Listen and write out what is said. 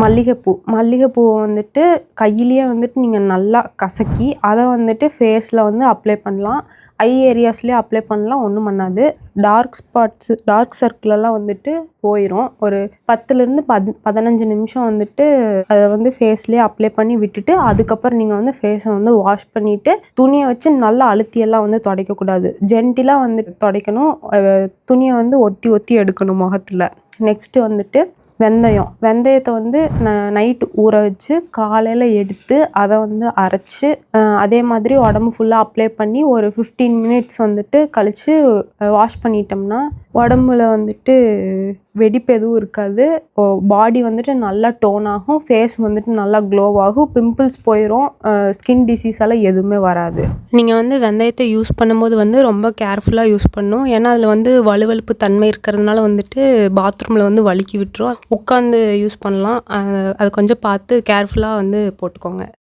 மல்லிகைப்பூ. மல்லிகைப்பூவை வந்துட்டு கையிலேயே வந்துட்டு நீங்கள் நல்லா கசக்கி அதை வந்துட்டு ஃபேஸில் வந்து அப்ளை பண்ணலாம். ஐ ஏரியாஸ்லேயே அப்ளை பண்ணலாம் ஒன்றும் பண்ணாது. டார்க் ஸ்பாட்ஸு டார்க் சர்க்கிளெல்லாம் வந்துட்டு போயிடும் ஒரு பத்துலேருந்து பத் பதினஞ்சு நிமிஷம் வந்துட்டு அதை வந்து ஃபேஸ்லேயே அப்ளை பண்ணி விட்டுட்டு அதுக்கப்புறம் நீங்கள் வந்து ஃபேஸை வந்து வாஷ் பண்ணிவிட்டு துணியை வச்சு நல்லா அழுத்தியெல்லாம் வந்து துடைக்கக்கூடாது. ஜென்டிலாக வந்து துடைக்கணும். துணியை வந்து ஒத்தி ஒத்தி எடுக்கணும் முகத்தில். நெக்ஸ்ட்டு வந்துட்டு வெந்தயம். வெந்தயத்தை வந்து ந நைட்டு ஊற வச்சு காலையில் எடுத்து அதை வந்து அரைச்சி அதே மாதிரி உடம்பு ஃபுல்லாக அப்ளை பண்ணி ஒரு ஃபிஃப்டீன் மினிட்ஸ் வந்துட்டு கழித்து வாஷ் பண்ணிட்டோம்னா உடம்புல வந்துட்டு வெடிப்பு எதுவும் இருக்காது. பாடி வந்துட்டு நல்லா டோன் ஆகும் ஃபேஸ் வந்துட்டு நல்லா க்ளோ ஆகும் பிம்பிள்ஸ் போயிடும் ஸ்கின் டிசீஸ் எல்லாம் எதுவுமே வராது. நீங்கள் வந்து வெந்தயத்தை யூஸ் பண்ணும்போது வந்து ரொம்ப கேர்ஃபுல்லாக யூஸ் பண்ணும். ஏன்னா அதில் வந்து வலுவலுப்பு தன்மை இருக்கிறதுனால வந்துட்டு பாத்ரூமில் வந்து வழுக்கி விட்டுரும். உட்காந்து யூஸ் பண்ணலாம். அது கொஞ்சம் பார்த்து கேர்ஃபுல்லாக வந்து போட்டுக்கோங்க.